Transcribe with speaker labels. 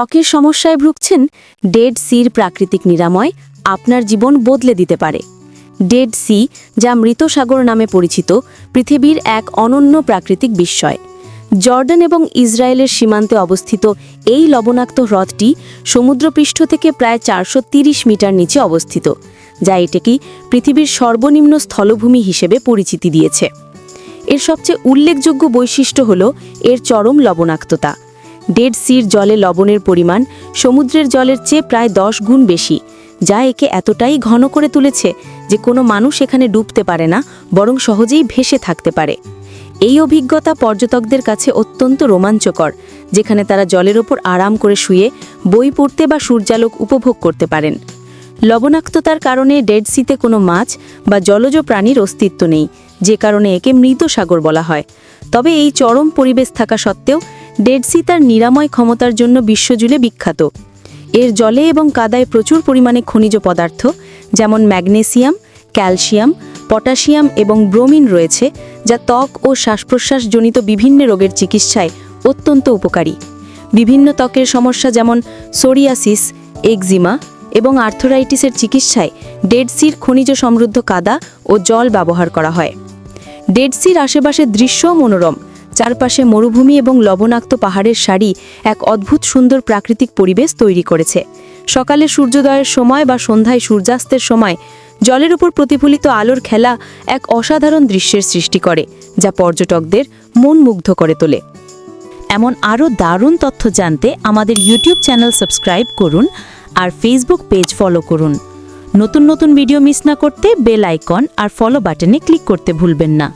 Speaker 1: ত্বকের সমস্যায় ভুগছেন, ডেড সির প্রাকৃতিক নিরাময় আপনার জীবন বদলে দিতে পারে। ডেড সি, যা মৃত সাগর নামে পরিচিত, পৃথিবীর এক অনন্য প্রাকৃতিক বিস্ময়। জর্ডান এবং ইসরায়েলের সীমান্তে অবস্থিত এই লবণাক্ত হ্রদটি সমুদ্রপৃষ্ঠ থেকে প্রায় চারশো মিটার নিচে অবস্থিত, যা এটাকে পৃথিবীর সর্বনিম্ন স্থলভূমি হিসেবে পরিচিতি দিয়েছে। এর সবচেয়ে উল্লেখযোগ্য বৈশিষ্ট্য হল এর চরম লবণাক্ততা। ডেড সির জলে লবণের পরিমাণ সমুদ্রের জলের চেয়ে প্রায় দশ গুণ বেশি, যা একে এতটাই ঘন করে তুলেছে যে কোনো মানুষ এখানে ডুবতে পারে না, বরং সহজেই ভেসে থাকতে পারে। এই অভিজ্ঞতা পর্যটকদের কাছে অত্যন্ত রোমাঞ্চকর, যেখানে তারা জলের ওপর আরাম করে শুয়ে বই পড়তে বা সূর্যালোক উপভোগ করতে পারেন। লবণাক্ততার কারণে ডেড সিতে কোনো মাছ বা জলজ প্রাণীর অস্তিত্ব নেই, যে কারণে একে মৃত সাগর বলা হয়। তবে এই চরম পরিবেশ থাকা সত্ত্বেও ডেড সি তার নিরাময় ক্ষমতার জন্য বিশ্বজুড়ে বিখ্যাত। এর জলে এবং কাদায় প্রচুর পরিমাণে খনিজ পদার্থ, যেমন ম্যাগনেসিয়াম, ক্যালসিয়াম, পটাশিয়াম এবং ব্রোমিন রয়েছে, যা ত্বক ও শ্বাসপ্রশ্বাসজনিত বিভিন্ন রোগের চিকিৎসায় অত্যন্ত উপকারী। বিভিন্ন ত্বকের সমস্যা যেমন সোরিয়াসিস এক্সিমা এবং আর্থরাইটিসের চিকিৎসায় ডেড সির খনিজ সমৃদ্ধ কাদা ও জল ব্যবহার করা হয়। ডেড সির আশেপাশের দৃশ্যও মনোরম চারপাশে মরুভূমি এবং লবণাক্ত পাহাড়ের সারি এক অদ্ভুত সুন্দর প্রাকৃতিক পরিবেশ তৈরি করেছে। সকালে সূর্যোদয়ের সময় বা সন্ধ্যায় সূর্যাস্তের সময় জলের উপর প্রতিফলিত আলোর খেলা এক অসাধারণ দৃশ্যের সৃষ্টি করে, যা পর্যটকদের মন মুগ্ধ করে তোলে। এমন আরও দারুণ তথ্য জানতে আমাদের ইউটিউব চ্যানেল সাবস্ক্রাইব করুন আর ফেসবুক পেজ ফলো করুন। নতুন নতুন ভিডিও মিস না করতে বেল আইকন আর ফলো বাটনে ক্লিক করতে ভুলবেন না।